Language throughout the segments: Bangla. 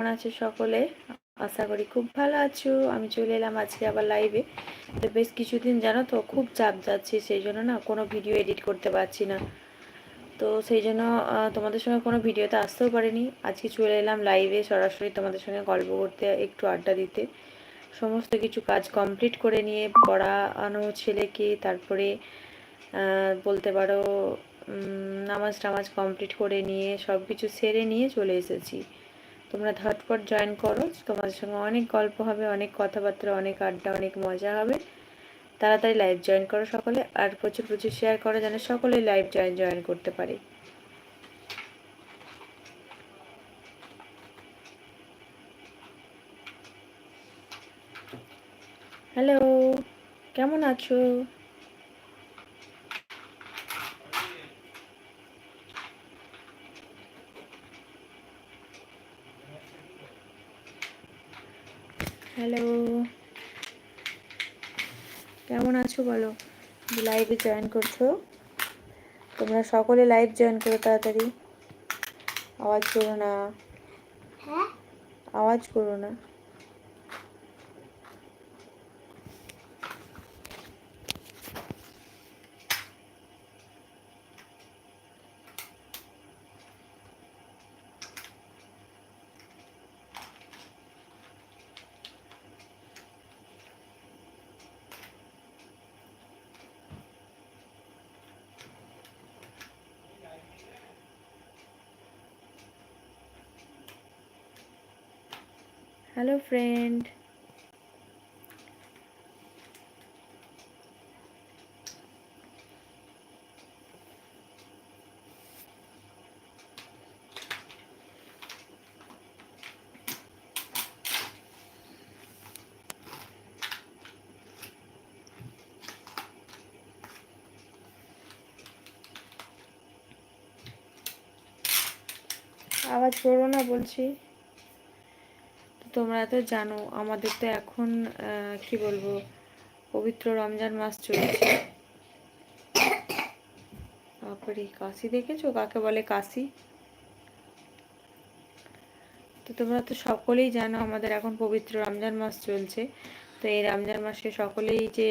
কেমন আছো সকলে? আশা করি খুব ভালো আছো। আমি চলে এলাম আজকে আবার লাইভে তো বেশ কিছুদিন জানো তো খুব চাপ যাচ্ছে, সেই জন্য না কোনো ভিডিও এডিট করতে পারছি না। তো সেই জন্য তোমাদের সঙ্গে কোনো ভিডিওতে আসতেও পারিনি। আজকে চলে এলাম লাইভে সরাসরি তোমাদের সঙ্গে গল্প করতে, একটু আড্ডা দিতে। সমস্ত কিছু কাজ কমপ্লিট করে নিয়ে পড়ানো ছেলেকে তারপরে বলতে পারো নামাজ টামাজ কমপ্লিট করে নিয়ে সব কিছু সেরে নিয়ে চলে এসেছি। তোমরা ঝটপট জয়েন করো। তোমাদের সঙ্গে অনেক গল্প হবে, অনেক কথাবার্তা, অনেক আড্ডা, অনেক মজা হবে। তাড়াতাড়ি লাইভ জয়েন করো সকলে আর প্রচুর প্রচুর শেয়ার করো যেন সকলেই লাইভ জয়েন জয়েন করতে পারে। হ্যালো কেমন আছো? হ্যালো। কেমন আছো বলো? লাইভে জয়েন করছ? তোমরা সকলে লাইভ জয়েন করো তাড়াতাড়ি। আওয়াজ করো না। হ্যাঁ? আওয়াজ করো না। হ্যালো ফ্রেন্ড আওয়াজ করো না বলছি। তোমরা তো জানো, আমাদের তো এখন কি বলব, পবিত্র রমজান মাস চলছে। তারপরে কাশি দেখেছ? কাকে বলে কাশি? তো তোমরা তো সকলেই জানো, আমাদের এখন পবিত্র রমজান মাস চলছে। তো এই রমজান মাসে সকলেই যে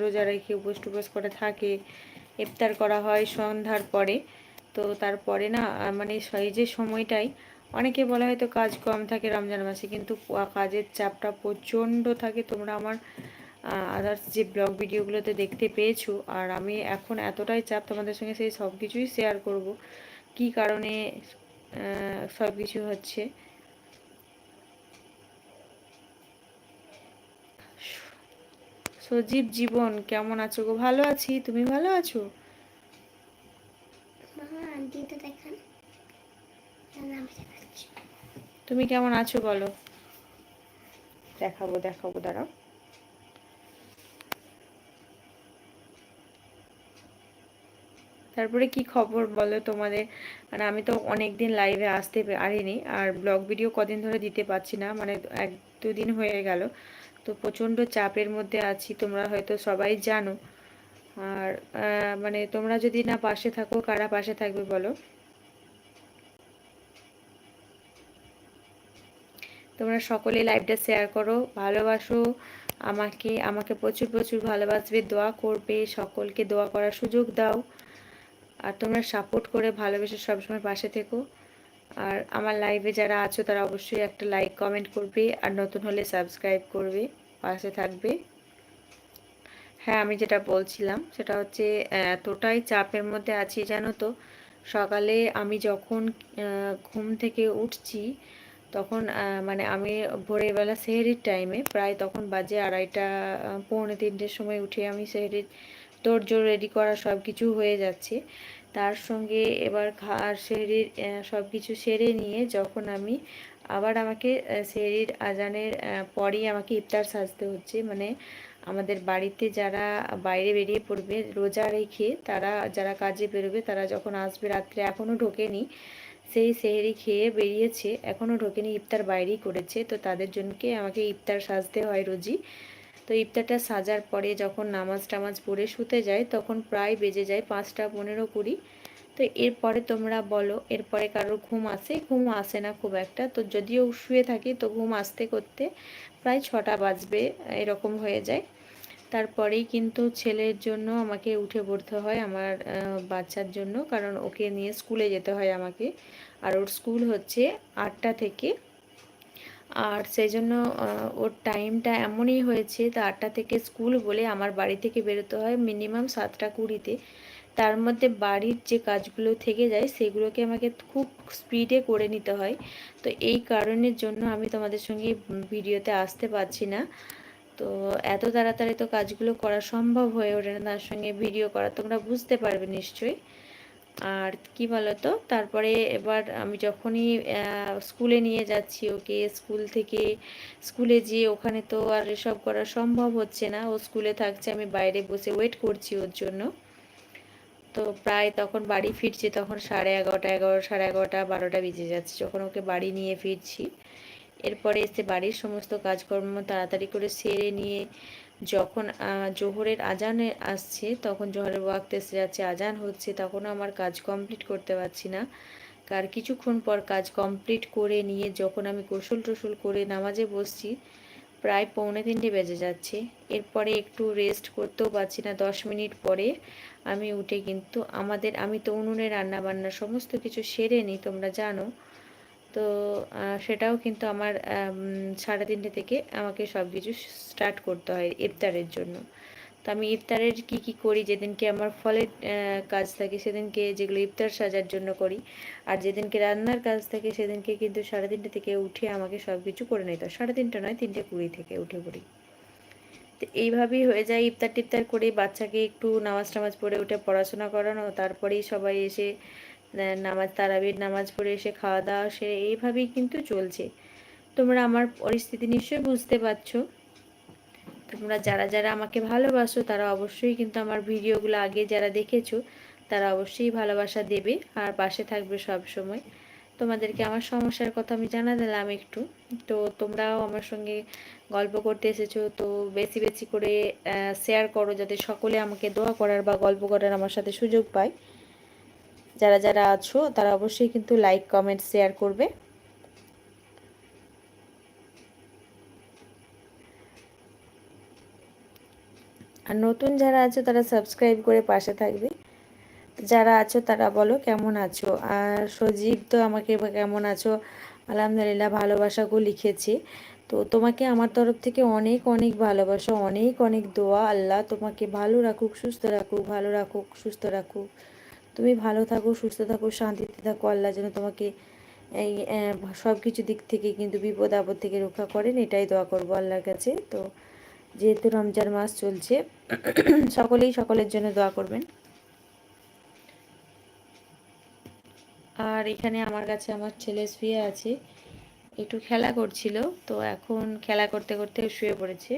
রোজা রেখে উপোস টুপোস করে থাকে, ইফতার করা হয় সন্ধ্যার পরে। তো তারপরে না মানে এই যে সময়টাই অনেকে বলা হয়তো কাজ কম থাকে রমজান মাসে, কিন্তু কাজের চাপটা প্রচণ্ড থাকে। তোমরা আমার আদার্স যে ব্লগ ভিডিওগুলোতে দেখতে পেয়েছ, আর আমি এখন এতটাই চাপ তোমাদের সঙ্গে সেই সব কিছুই শেয়ার করব। কি কারণে সব কিছু হচ্ছে? সজীব জীবন, কেমন আছো গো? ভালো আছি, তুমি ভালো আছো? দেখান। তুমি কেমন আছো বলো? দেখাবো দেখাবো দাঁড়াও। তারপরে কি খবর বলো তোমাদের? মানে আমি তো অনেক দিন লাইভে আসতে পারিনি আর ব্লগ ভিডিও কদিন ধরে দিতে পারছি না মানে এক দুদিন হয়ে গেল। তো প্রচণ্ড চাপের মধ্যে আছি তোমরা হয়তো সবাই জানো। আর মানে তোমরা যদি না পাশে থাকো কারা পাশে থাকবে বলো? তোমরা সকলে লাইভটা শেয়ার করো, ভালোবাসো, আমাকে আমাকে প্রচুর প্রচুর ভালোবাসবে, দোয়া করবে, সকলকে দোয়া করার সুযোগ দাও। আর তোমরা সাপোর্ট করে ভালোবেসে সবসময় পাশে থেকো। আর আমার লাইভে যারা আছো, তারা অবশ্যই একটা লাইক কমেন্ট করবে, আর নতুন হলে সাবস্ক্রাইব করবে, পাশে থাকবে। হ্যাঁ আমি যেটা বলছিলাম, সেটা হচ্ছে এতটাই চাপের মধ্যে আছি, জানো তো? সকালে আমি যখন ঘুম থেকে উঠছি তখন মানে আমি ভোরেরবেলা সেহেরির টাইমে প্রায় তখন বাজে আড়াইটা পৌনে তিনটের সময় উঠে আমি সেহেরির তোড়জোড় রেডি করা সব কিছু হয়ে যাচ্ছে। তার সঙ্গে এবার খাওয়ার সেহরির সব কিছু সেরে নিয়ে যখন আমি আবার আমাকে সেহরির আজানের পরেই আমাকে ইফতার সাজতে হচ্ছে মানে আমাদের বাড়িতে যারা বাইরে বেরিয়ে পড়বে রোজা রেখে তারা, যারা কাজে বেরোবে তারা যখন আসবে রাত্রে এখনও ঢোকেনি সেই সেহেরি খেয়ে বেরিয়েছে এখনও ঢোকেনি, ইফতার বাইরেই করেছে, তো তাদের জন্যকে আমাকে ইফতার সাজতে হয় রোজই। তো ইফতারটা সাজার পরে যখন নামাজ টামাজ পড়ে শুতে যায়, তখন প্রায় বেজে যায় পাঁচটা পনেরো কুড়ি। তো এরপরে তোমরা বলো, এরপরে কারোর ঘুম আসে? ঘুম আসে না খুব একটা। তো যদিও শুয়ে থাকি, তো ঘুম আসতে করতে প্রায় ছটা বাজবে, এরকম হয়ে যায়। তারপরেই কিন্তু ছেলের জন্য আমাকে উঠে পড়তে হয় আমার বাচ্চার জন্য। কারণ ওকে নিয়ে স্কুলে যেতে হয় আমাকে। আর ওর স্কুল হচ্ছে আটটা থেকে। আর সেই জন্য ওর টাইমটা এমনই হয়েছে, তা আটটা থেকে স্কুল বলে আমার বাড়ি থেকে বেরোতে হয় মিনিমাম সাতটা কুড়িতে। তার মধ্যে বাড়ির যে কাজগুলো থেকে যায়, সেগুলোকে আমাকে খুব স্পিডে করে নিতে হয়। তো এই কারণের জন্য আমি তোমাদের সঙ্গে ভিডিওতে আসতে পারছি না। তো এত তাড়াতাড়ি তো কাজগুলো করা সম্ভব হয়ে ওঠে না, তার সঙ্গে ভিডিও করা তোমরা বুঝতে পারবে নিশ্চয়ই। আর কি বলতো, তারপরে এবার আমি যখনই স্কুলে নিয়ে যাচ্ছি ওকে, স্কুল থেকে স্কুলে যেয়ে ওখানে তো আর এসব করা সম্ভব হচ্ছে না, ও স্কুলে থাকছে, আমি বাইরে বসে ওয়েট করছি ওর জন্য। তো প্রায় তখন বাড়ি ফিরছি, তখন সাড়ে এগারোটা, এগারো, সাড়ে এগারোটা, বারোটা বেজে যাচ্ছে, যখন ওকে বাড়ি নিয়ে ফিরছি। এরপরে এসে বাড়ির সমস্ত কাজকর্ম তাড়াতাড়ি করে সেরে নিয়ে যখন জোহরের আজানে আসছে, তখন জোহরের ওয়াক্ত এসে যাচ্ছে, আজান হচ্ছে তখনও আমার কাজ কমপ্লিট করতে পারছি না। কার কিছুক্ষণ পর কাজ কমপ্লিট করে নিয়ে যখন আমি গোসল টোসল করে নামাজে বসছি, প্রায় পৌনে তিনটে বেজে যাচ্ছে। এরপরে একটু রেস্ট করতেও পারছি না, দশ মিনিট পরে আমি উঠে কিন্তু আমাদের, আমি তো উনুনে রান্না বান্না সমস্ত কিছু সেরে নিই, তোমরা জানো। তো সেটাও কিন্তু আমার সাড়ে তিনটে থেকে আমাকে সব কিছু স্টার্ট করতে হয় ইফতারের জন্য। তো আমি ইফতারের কি কি করি? যেদিনকে আমার ফলের কাজ থাকে সেদিনকে যেগুলো ইফতার সাজার জন্য করি। আর যেদিনকে রান্নার কাজ থাকে সেদিনকে কিন্তু সাড়ে তিনটে থেকে উঠে আমাকে সব কিছু করে নিতে হয় সাড়ে তিনটে নয়, তিনটে কুড়ি থেকে উঠে পড়ি। তো এইভাবেই হয়ে যায় ইফতার টিফতার করে বাচ্চাকে একটু নামাজ টামাজ পড়ে উঠে পড়াশোনা করানো। তারপরেই সবাই এসে নামাজ, তারাবির নামাজ পড়ে এসে খাওয়া দাওয়া সেরে এইভাবেই কিন্তু চলছে। তোমরা আমার পরিস্থিতি নিশ্চয়ই বুঝতে পারছ। তোমরা যারা যারা আমাকে ভালোবাসো, তারা অবশ্যই কিন্তু আমার ভিডিওগুলো আগে যারা দেখেছ, তারা অবশ্যই ভালোবাসা দেবে আর পাশে থাকবে সব সময় তোমাদেরকে আমার সমস্যার কথা আমি জানা দিলাম একটু। তো তোমরাও আমার সঙ্গে গল্প করতে এসেছ, তো বেশি বেশি করে শেয়ার করো যাতে সকলে আমাকে দোয়া করার বা গল্প করার আমার সাথে সুযোগ পায়। যারা যারা আছো, তারা অবশ্যই কিন্তু লাইক কমেন্ট শেয়ার করবে। আর নতুন যারা আছো, তারা সাবস্ক্রাইব করে পাশে থাকবে। যারা আছো, তারা বলো কেমন আছো? আর সজীব তো আমাকে কেমন আছো? আলহামদুলিল্লাহ ভালোবাসাগুলো লিখেছে। তো তোমাকে আমার তরফ থেকে অনেক অনেক ভালোবাসা, অনেক অনেক দোয়া। আল্লাহ তোমাকে ভালো রাখুক, সুস্থ রাখুক, ভালো রাখুক, সুস্থ রাখুক। তুমি ভালো থাকো, সুস্থ থাকো, শান্তিতে থাকো, আল্লাহ যেন তোমাকে এই সব কিছু দিক থেকে কিন্তু বিপদ, আপদ থেকে রক্ষা করেন, এটাই দোয়া করব আল্লাহর কাছে। তো যেহেতু রমজান মাস চলছে, সকলেই সকলের জন্য দোয়া করবেন। আর এখানে আমার কাছে আমার ছেলে শুয়ে আছে, একটু খেলা করছিল, তো এখন খেলা করতে করতে শুয়ে পড়েছে।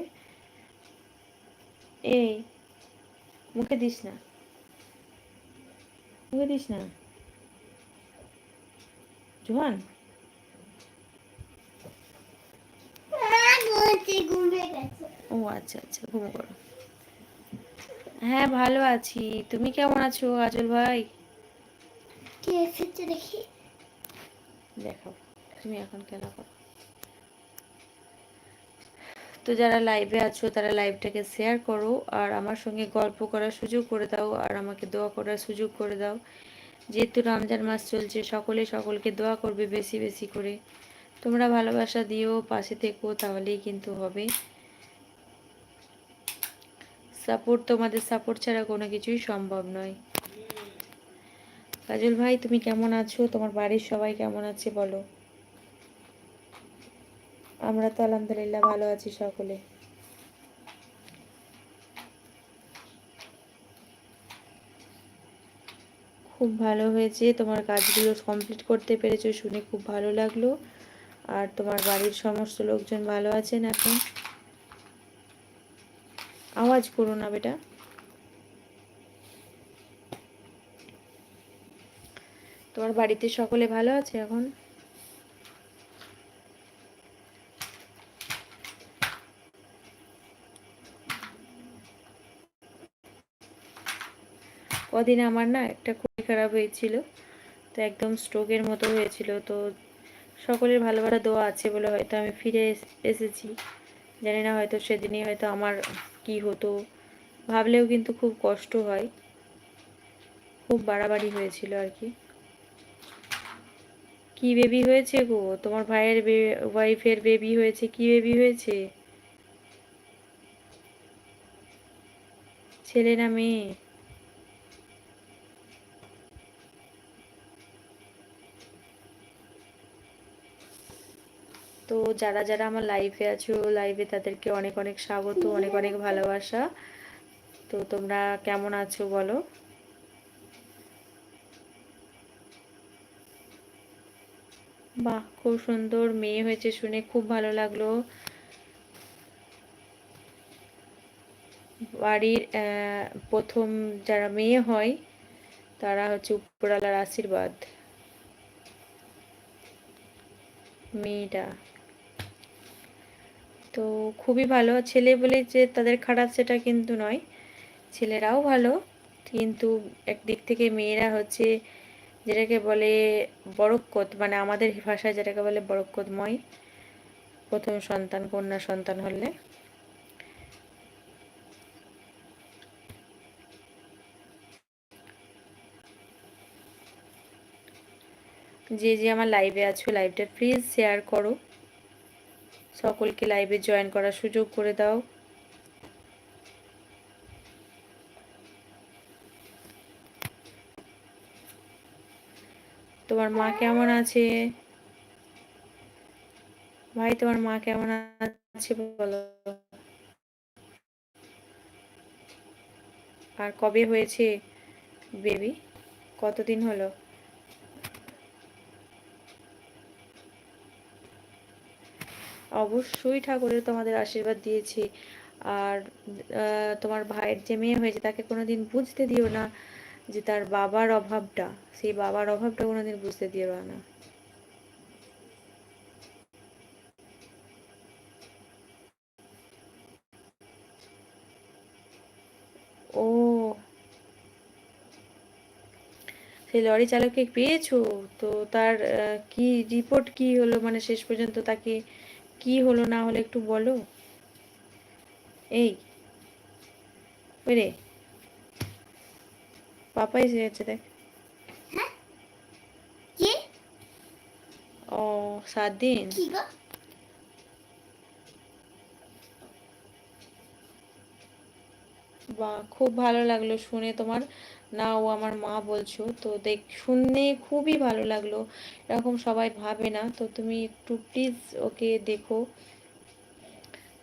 এই, মুখে দিস না। মুখে দিস না জোহান ও আচ্ছা আচ্ছা ঘুমো করো। হ্যাঁ ভালো আছি। তুমি কেমন আছো আজল ভাই? দেখি। দেখাও। তুমি এখন খেলা করো? তো যারা লাইভে আছো, তারা লাইভটাকে শেয়ার করো আর আমার সঙ্গে গল্প করার সুযোগ করে দাও আর আমাকে দোয়া করার সুযোগ করে দাও। যেহেতু রমজান মাস চলছে, সকলে সকলকে দোয়া করবে বেশি বেশি করে। তোমরা ভালোবাসা দিও, পাশে থেকো, তাহলেই কিন্তু হবে। সাপোর্ট তোমাদের সাপোর্ট ছাড়া কোনো কিছুই সম্ভব নয়। কাজল ভাই, তুমি কেমন আছো? তোমার বাড়ির সবাই কেমন আছে বলো। আমরা তো আলহামদুলিল্লাহ ভালো আছি সকলে। খুব ভালো হয়েছে, তোমার কাজগুলো কমপ্লিট করতে পেরেছ, শুনে খুব ভালো লাগল। আর তোমার বাড়ির সমস্ত লোকজন ভালো আছেন এখন? আওয়াজ করো না বেটা। তোমার বাড়িতে সকলে ভালো আছে এখন? কদিন আমার না একটা খারাপ হয়েছিল। তো একদম স্ট্রোকের মতো হয়েছিল। তো সকলের ভালো ভালো দোয়া আছে বলে হয়তো আমি ফিরে এস- এসেছি। জানি না হয়তো সেদিনই হয়তো আমার কি হতো। ভাবলেও কিন্তু খুব কষ্ট হয়। খুব বাড়াবাড়ি হয়েছিল আর কি। কি বেবি হয়েছে গো? তোমার ভাইয়ের ওয়াইফের বেবি হয়েছে? কি বেবি হয়েছে? ছেলে না মেয়ে? তো যারা যারা আমার লাইভে আছো লাইভে তাদেরকে অনেক অনেক স্বাগত, অনেক অনেক ভালোবাসা। তো তোমরা কেমন আছো বলো? বাহ, খুব সুন্দর মেয়ে হয়েছে শুনে, খুব ভালো লাগল। বাড়ির প্রথম যারা মেয়ে হয়, তারা হচ্ছে উপরালার আশীর্বাদ। মেয়েটা। তো খুবই ভালো। ছেলে বলে যে তাদের খারাপ সেটা কিন্তু নয়। ছেলেরাও ভালো। কিন্তু একদিক থেকে মেয়েরা হচ্ছে যেটাকে বলে বরক্কত মানে আমাদের ভাষায় যেটাকে বলে বরক্কতময় প্রথম সন্তান, কন্যা সন্তান হলে। যে যে আমার লাইভে আছো লাইভটা প্লিজ শেয়ার করো। সকলকে লাইভে জয়েন করার সুযোগ করে দাও। তোমার মা কেমন আছে? ভাই, তোমার মা কেমন আছে বলো? আর কবে হয়েছে বেবি কতদিন হলো? অবশ্যই ঠাকুরের তোমাদের আশীর্বাদ দিয়েছি। আর তোমার ভাইয়ের যে মেয়ে হয়েছে, তাকে কোনোদিন বুঝতে দিও না যে তার বাবার অভাবটা। সেই বাবার অভাবটা কোনোদিন বুঝতে দিও না। ও। সেই লরি চালককে পেয়েছ? তো তার কি রিপোর্ট কি হলো? মানে শেষ পর্যন্ত তাকে কি হলো না হলো একটু বলো। এই রে। পাপা এসে গেছে দেখ। ও সাত দিন বাহ খুব ভালো লাগল শুনে তোমার। না, ও আমার মা বলছো, তো দেখ, শুনে খুবই ভালো লাগল। এরকম সবাই ভাবে না, তো তুমি একটু প্লিজ ওকে দেখো।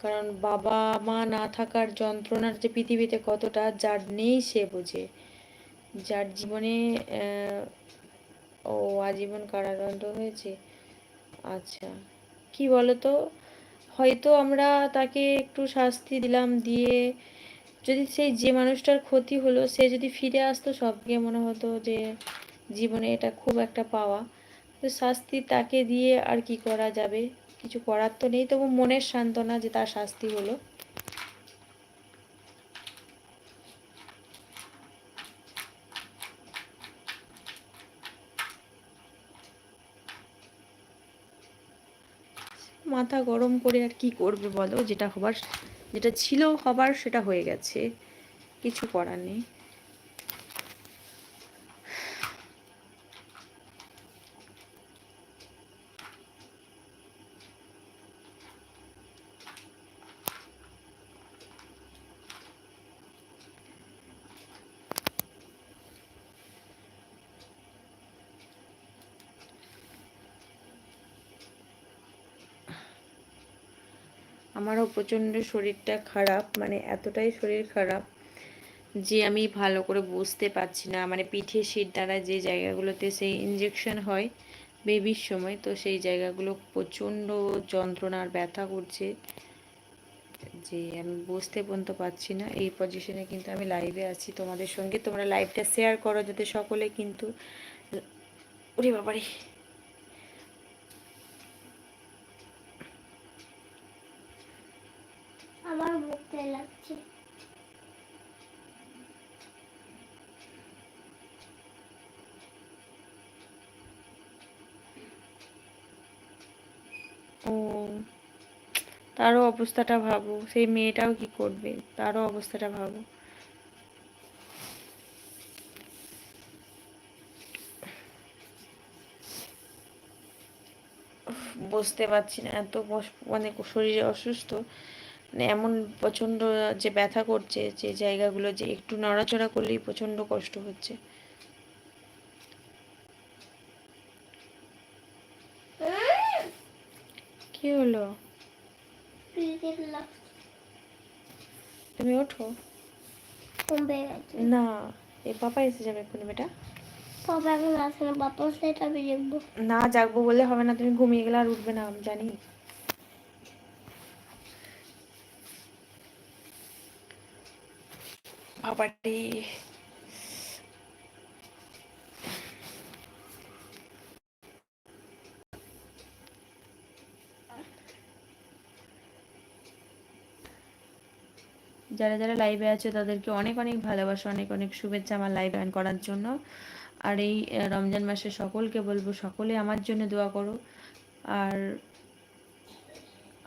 কারণ বাবা মা না থাকার যন্ত্রণার যে পৃথিবীতে কতটা, যার নেই সে বোঝে। যার জীবনে ও আজীবন কারাদণ্ড হয়েছে। আচ্ছা কি বলতো? হয়তো আমরা তাকে একটু শাস্তি দিলাম, দিয়ে যদি সেই যে মানুষটার ক্ষতি হলো, সে যদি ফিরে আসতো, সবকে মনে হতো যে জীবনে এটা খুব একটা পাওয়া। তো শাস্তি তাকে দিয়ে আর কি করা যাবে? কিছু করার তো নেই, তবু মনের সান্ত্বনা যে তার শাস্তি হলো। মাথা গরম করে আর কি করবে বলো? যেটা হবার যেটা ছিল হবার সেটা হয়ে গেছে কিছু করার নেই। আমারও প্রচণ্ড শরীরটা খারাপ মানে এতটাই শরীর খারাপ যে আমি ভালো করে বুঝতে পারছি না। মানে পিঠে শির দ্বারা যে জায়গাগুলোতে সেই ইঞ্জেকশন হয় বেবির সময়, তো সেই জায়গাগুলো প্রচণ্ড যন্ত্রণার ব্যথা করছে যে আমি বুঝতে পর্যন্ত পারছি না। এই পজিশনে কিন্তু আমি লাইভে আছি তোমাদের সঙ্গে। তোমরা লাইভটা শেয়ার করো যাতে সকলে কিন্তু ওরে বাবারে! অবস্থাটা ভাবো সেই মেয়েটাও কি করবে তারও অবস্থাটা ভাবো। বসতে পারছি না এত মানে শরীরে অসুস্থ মানে এমন প্রচণ্ড যে ব্যথা করছে যে জায়গাগুলো যে একটু নড়াচড়া করলেই প্রচণ্ড কষ্ট হচ্ছে। কি হলো? তুমি ওঠো। কমবে গেছে না এ পাপা এসে যাবে এক্ষুনি বেটা। বাবা এখন আসে না বাবা সেটা আমি দেখব। না জাগবো বললে হবে না তুমি ঘুমিয়ে গেলে আর উঠবে না আমি জানি। বাবাটি যারা যারা লাইভে আছে, তাদেরকে অনেক অনেক ভালোবাসা, অনেক অনেক শুভেচ্ছা আমার লাইভ জয়েন করার জন্য। আর এই রমজান মাসে সকলকে বলব, সকলে আমার জন্য দোয়া করো। আর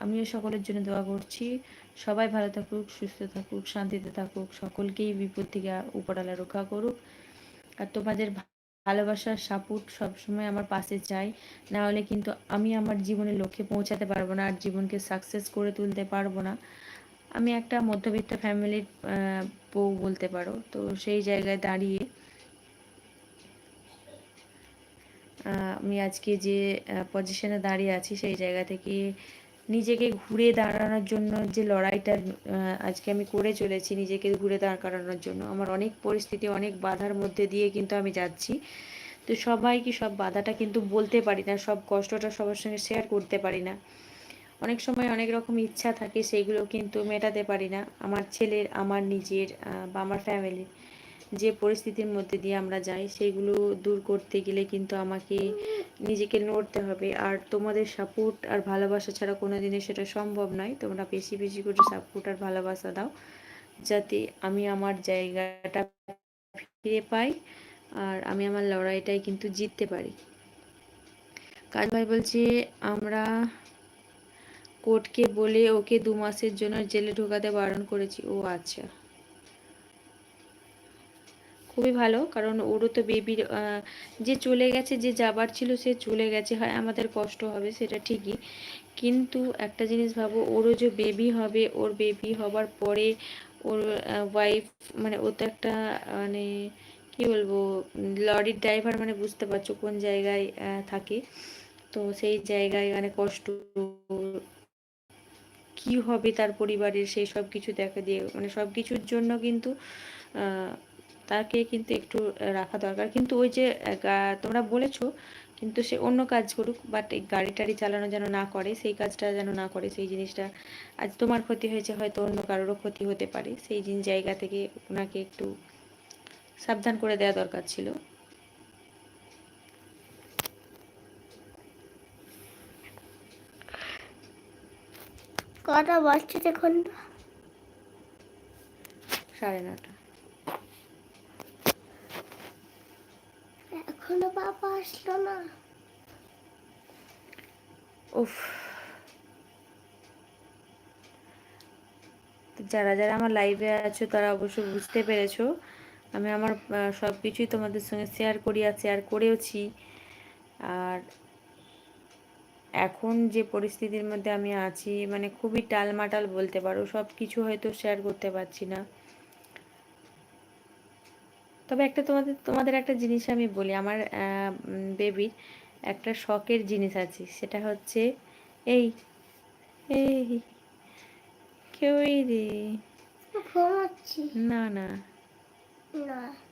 আমিও সকলের জন্য দোয়া করছি। সবাই ভালো থাকুক, সুস্থ থাকুক, শান্তিতে থাকুক, সকলকেই বিপদ থেকে উপরালা রক্ষা করুক। আর তোমাদের ভালোবাসার সাপোর্ট সবসময় আমার পাশে চাই। না হলে কিন্তু আমি আমার জীবনের লক্ষ্যে পৌঁছাতে পারব না, আর জীবনকে সাকসেস করে তুলতে পারব না। আমি একটা মধ্যবিত্ত ফ্যামিলির বউ বলতে পারো। তো সেই জায়গায় দাঁড়িয়ে আমি আজকে যে পজিশনে দাঁড়িয়ে আছি, সেই জায়গা থেকে নিজেকে ঘুরে দাঁড়ানোর জন্য যে লড়াইটা আজকে আমি করে চলেছি নিজেকে ঘুরে দাঁড় করানোর জন্য, আমার অনেক পরিস্থিতি, অনেক বাধার মধ্যে দিয়ে কিন্তু আমি যাচ্ছি। তো সবাই কি সব বাধাটা কিন্তু বলতে পারি না, সব কষ্টটা সবার সঙ্গে শেয়ার করতে পারি না। অনেক সময় অনেক রকম ইচ্ছা থাকে সেইগুলো কিন্তু মেটাতে পারি না। আমার ছেলের, আমার নিজের বা আমার ফ্যামিলির যে পরিস্থিতির মধ্যে দিয়ে আমরা যাই সেগুলো দূর করতে গেলে কিন্তু আমাকে নিজেকে নড়তে হবে। আর তোমাদের সাপোর্ট আর ভালোবাসা ছাড়া কোনো দিনে সেটা সম্ভব নয়। তোমরা বেশি বেশি করে সাপোর্ট আর ভালোবাসা দাও, যাতে আমি আমার জায়গাটা ফিরে পাই আর আমি আমার লড়াইটাই কিন্তু জিততে পারি। কাজ ভাই বলছে, আমরা কোর্টকে বলে ওকে দু মাসের জন্য জেলে ঢোকাতে বারণ করেছি। ও আচ্ছা। খুবই ভালো, কারণ ওরও তো বেবির যে চলে গেছে, যে যাবার ছিল সে চলে গেছে। হয়, আমাদের কষ্ট হবে, সেটা ঠিকই। কিন্তু একটা জিনিস ভাবো, ওরও যে বেবি হবে, ওর বেবি হবার পরে ওর ওয়াইফ মানে ও তো একটা মানে কি বলব, লরির ড্রাইভার মানে বুঝতে পারছ কোন জায়গায় থাকে। তো সেই জায়গায় মানে কষ্ট কি হবে তার পরিবারের সেই সব কিছু দেখা দিয়ে মানে সব কিছুর জন্য কিন্তু তাকে কিন্তু একটু রাখা দরকার। কিন্তু ওই যে তোমরা বলেছ, কিন্তু সে অন্য কাজ করুক বাট এই গাড়ি টাড়ি চালানো যেন না করে, সেই কাজটা যেন না করে, সেই জিনিসটা, আজ তোমার ক্ষতি হয়েছে, হয়তো অন্য কারোরও ক্ষতি হতে পারে। সেই জিনিস জায়গা থেকে ওনাকে একটু সাবধান করে দেওয়া দরকার ছিল। কটা বাজছে দেখুন সাড়ে নটা। এখনও বাবা আসলো না। উফ। যারা যারা আমার লাইভে আছো তারা অবশ্যই বুঝতে পেরেছ। আমি আমার সব কিছুই তোমাদের সঙ্গে শেয়ার করি আর শেয়ার করেওছি। আর এখন যে পরিস্থিতির মধ্যে আমি আছি মানে খুবই টালমাটাল বলতে পারো সব কিছু হয়তো শেয়ার করতে পারছি না। তবে একটা তোমাদের তোমাদের একটা জিনিস আমি বলি আমার বেবির একটা শখের জিনিস আছে সেটা হচ্ছে এই এই কেউই রে। না না। না।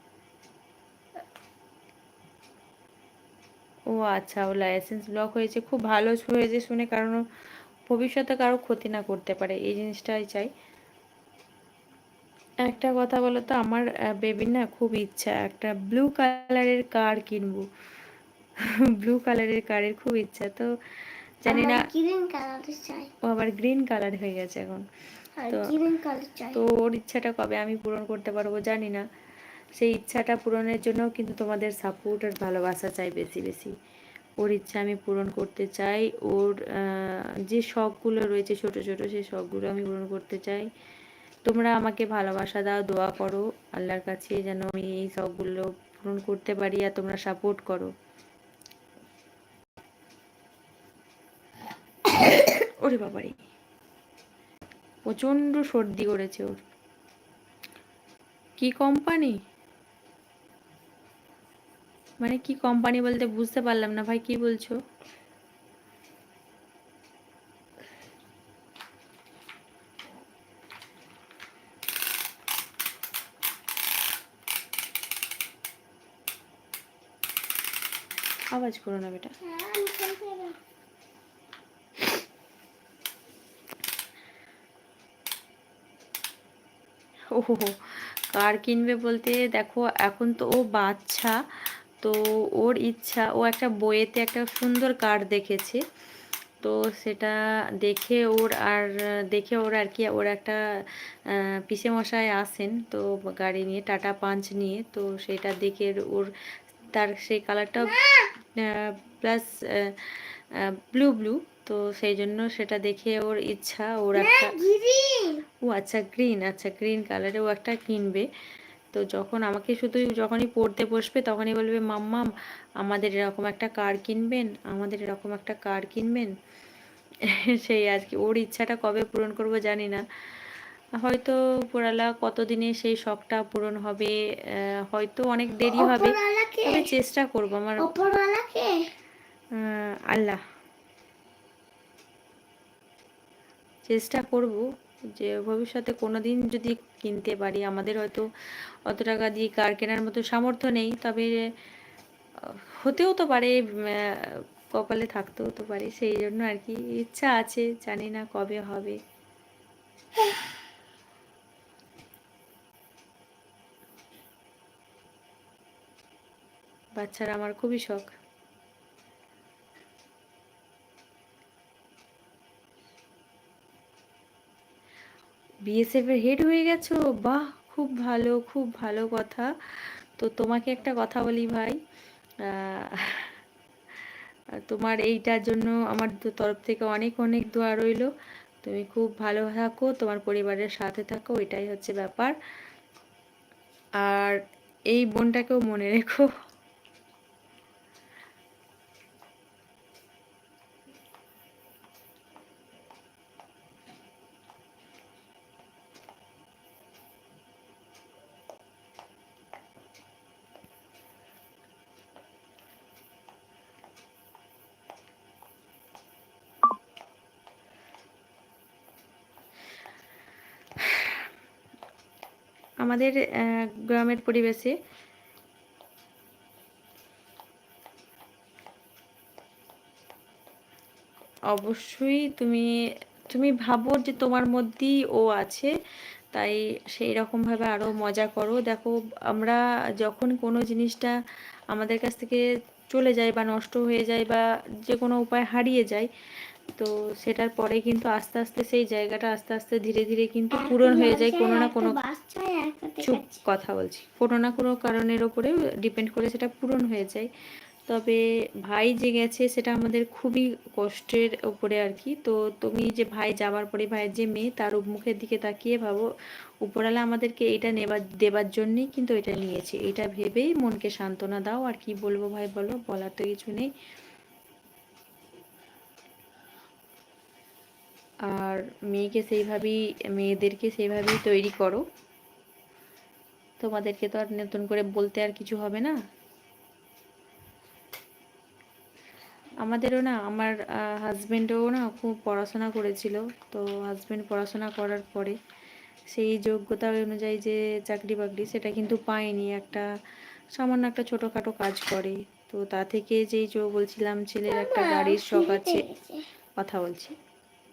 ও আচ্ছা ও লাইসেন্স ব্লক হয়েছে। খুব ভালো হয়েছে শুনে কারণ ভবিষ্যতে কারও ক্ষতি না করতে পারে এই জিনিসটাই চাই। একটা কথা বলো তো আমার বেবির না খুব ইচ্ছা একটা ব্লু কালারের কার কিনবো। ব্লু কালারের কারের খুব ইচ্ছা তো জানি না গ্রিন কালার চাই। ও আবার গ্রিন কালার হয়ে গেছে এখন। আর তো- গ্রিন কালার চাই। তো ওর ইচ্ছাটা কবে আমি পূরণ করতে পারব জানি না। সেই ইচ্ছাটা পূরণের জন্য কিন্তু তোমাদের সাপোর্ট আর ভালোবাসা চাই বেশি বেশি। ওর ইচ্ছা আমি পূরণ করতে চাই। ওর যে শখগুলো রয়েছে ছোট ছোট, সেই শখগুলো আমি পূরণ করতে চাই। তোমরা আমাকে ভালোবাসা দাও, দোয়া করো। আল্লাহর কাছে যেন আমি এই শখগুলো পূরণ করতে পারি আর তোমরা সাপোর্ট করো। ওরে বাবারে। প্রচণ্ড সর্দি করেছে ওর। কি কোম্পানি মানে কি কোম্পানি বলতে বুঝতে পারলাম না, ভাই কি বলছো? আওয়াজ করো না বেটা। ও কার কিনবে বলতে? দেখো, এখন তো ও বাচ্চা। তো ওর ইচ্ছা ও একটা বইয়েতে একটা সুন্দর কার্ড দেখেছে। তো সেটা দেখে ওর আর দেখে ওর আর কি ওর একটা পিসে মশাই আসেন তো গাড়ি নিয়ে টাটা পাঞ্চ নিয়ে তো সেটা দেখে ওর তার সেই কালারটা প্লাস ব্লু ব্লু তো সেই জন্য সেটা দেখে ওর ইচ্ছা ওর একটা ও আচ্ছা গ্রিন আচ্ছা গ্রিন কালারে ও একটা কিনবে। তো যখন আমাকে শুধু যখনই পড়তে বসবে তখনই বলবে মাম্মাম আমাদের এরকম একটা কার কিনবেন? আমাদের এরকম একটা কার কিনবেন? সেই আর কি। ওর ইচ্ছাটা কবে পূরণ করব জানি না। হয়তো পড়ালা কতদিনে সেই শখটা পূরণ হবে হয়তো অনেক দেরি হবে। তবে চেষ্টা করব আমার। আল্লাহ। চেষ্টা করব। যে ভবিষ্যতে কোনো দিন যদি কিনতে পারি, আমাদের হয়তো অত টাকা দিয়ে কার কেনার মতো সামর্থ্য নেই, তবে হতেও তো পারে কপালে থাকতেও তো পারে, সেই জন্য আর কি ইচ্ছা আছে, জানি না কবে হবে। বাচ্চারা আমার খুবই শখ। বিএসএফ এর হেড হয়ে গেছো? বাহ, খুব ভালো খুব ভালো কথা। তো তোমাকে একটা কথা বলি ভাই। তোমার এইটার জন্য আমার তরফ থেকে অনেক অনেক দোয়া রইল। তুমি খুব ভালো থাকো, তোমার পরিবারের সাথে থাকো, এটাই হচ্ছে ব্যাপার। আর এই বোনটাকেও মনে রেখো। আমাদের গ্রামের পরিবেশে। অবশ্যই তুমি তুমি ভাবো যে তোমার মধ্যেই ও আছে, তাই সেই রকমভাবে আরও মজা করো। দেখো, আমরা যখন কোনো জিনিসটা আমাদের কাছ থেকে চলে যায় বা নষ্ট হয়ে যায় বা যে কোনো উপায় হারিয়ে যায় তো সেটার পরে কিন্তু আস্তে আস্তে সেই জায়গাটা আস্তে আস্তে ধীরে ধীরে কিন্তু পূরণ হয়ে যায় কোনো না কোনো চুপ কথা বলছি। কোনো না কোনো কারণের ওপরে ডিপেন্ড করে সেটা পূরণ হয়ে যায়। তবে ভাই যে গেছে সেটা আমাদের খুবই কষ্টের উপরে আর কি। তো তুমি যে ভাই যাওয়ার পরে ভাইয়ের যে মেয়ে তার মুখের দিকে তাকিয়ে ভাবো, উপরওয়ালা আমাদেরকে এটা নেবার, দেবার জন্যই কিন্তু এটা নিয়েছে। এটা ভেবেই মনকে সান্ত্বনা দাও। আর কি বলব ভাই বলো, বলার তো কিছু নেই। আর মেয়েকে সেইভাবেই, মেয়েদেরকে সেইভাবেই তৈরি করো। তোমাদেরকে তো আর নতুন করে বলতে আর কিছু হবে না। আমাদেরও না, আমার হাজবেন্ডও না খুব পড়াশোনা করেছিল। তো হাজবেন্ড পড়াশোনা করার পরে সেই যোগ্যতা অনুযায়ী যে চাকরি বাকরি সেটা কিন্তু পায়নি। একটা সামান্য একটা ছোটোখাটো কাজ করে। তো তা থেকে যেই যে বলছিলাম, ছেলের একটা গাড়ির শখ আছে। কথা বলছি।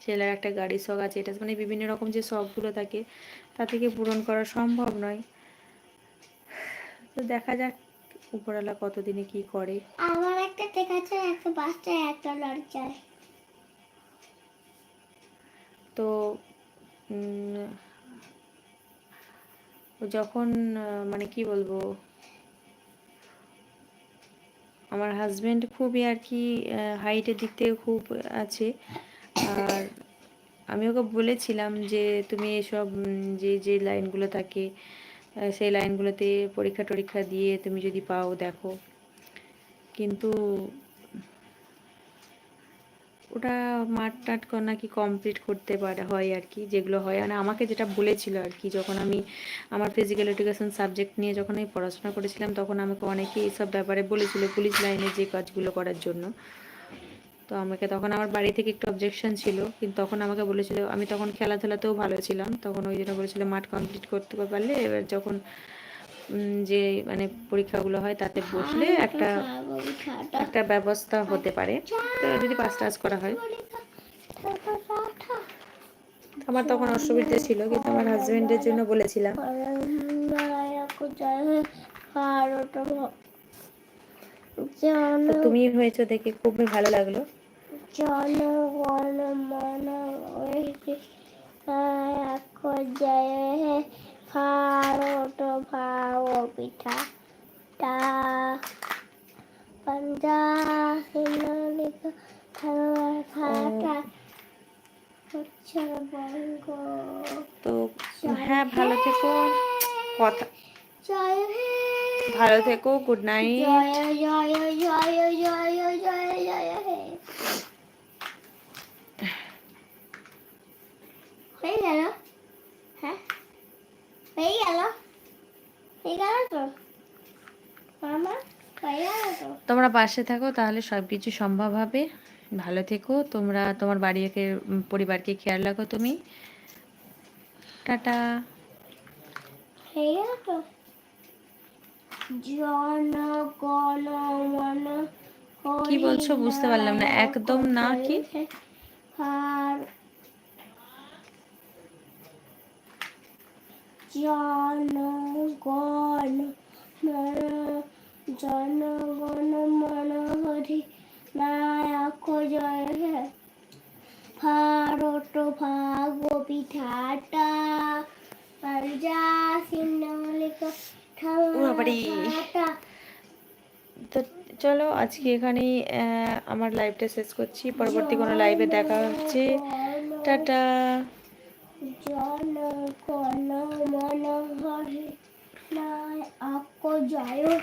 ছেলের একটা গাড়ির শখ আছে এটা মানে বিভিন্ন রকম যে শখগুলো থাকে তা থেকে পূরণ করা সম্ভব নয়। তো দেখা যাক উপরওয়ালা কতদিনে কি করে। আমার একটা দেখাচ্ছে একটা বাচ্চায় একটা লরি চায় তো উম, যখন মানে কি বলব আমার হাজব্যান্ড খুবই আর কি হাইটের দিক থেকে খুব আছে। আর আমি ওকে বলেছিলাম যে তুমি এসব যে যে লাইনগুলো থাকে সেই লাইনগুলোতে পরীক্ষা টরীক্ষা দিয়ে তুমি যদি পাও দেখো। কিন্তু ওটা মাঠ টাট কর- নাকি কমপ্লিট করতে পারে, হয় আর কি, যেগুলো হয়। মানে আমাকে যেটা বলেছিল আর কি, যখন আমি আমার ফিজিক্যাল এডুকেশন সাবজেক্ট নিয়ে যখন আমি পড়াশোনা করেছিলাম, তখন আমাকে অনেকে এইসব ব্যাপারে বলেছিল পুলিশ লাইনে যে কাজগুলো করার জন্য। তো আমাকে তখন আমার বাড়ি থেকে একটু অবজেকশন ছিল। কিন্তু তখন আমাকে বলেছিল আমি তখন খেলাধুলাতেও ভালো ছিলাম। তখন ওই জন্য বলেছিল মাঠ কমপ্লিট করতে পারলে এবার যখন যে মানে পরীক্ষাগুলো হয় তাতে বসলে একটা একটা ব্যবস্থা হতে পারে। যদি পাস টাস করা হয়। আমার তখন অসুবিধা ছিল কিন্তু আমার হাজবেন্ডের জন্য বলেছিলাম। তো তুমি হয়েছো দেখে খুবই ভালো লাগল। জনগণ মন জয় ভারত ভাও পিঠা তো হ্যাঁ ভালো থেকো। কথা জয় হে ভালো থেকো গুড নাইট হয়ে গেল? হ্যাঁ? হয়ে গেল? হয়ে গেল তো? মামা হয়ে গেল তো? তোমরা পাশে থাকো তাহলে সব কিছু সম্ভব হবে। ভালো থেকো তোমরা তোমার বাড়িকে পরিবারকে খেয়াল রাখো তুমি। টাটা। কি বলছো? বুঝতে পারলাম না। একদম না কি? আর জনগণ মন জনগণ মন হরি নায়ক জয়। হে ভারত ভাগ পিঠাটা পাঞ্জাব সিন্নলিক তো চলো আজকে এখানেই আমার লাইভটা শেষ করছি। পরবর্তী কোনো লাইভে দেখা হচ্ছে। টাটা। জন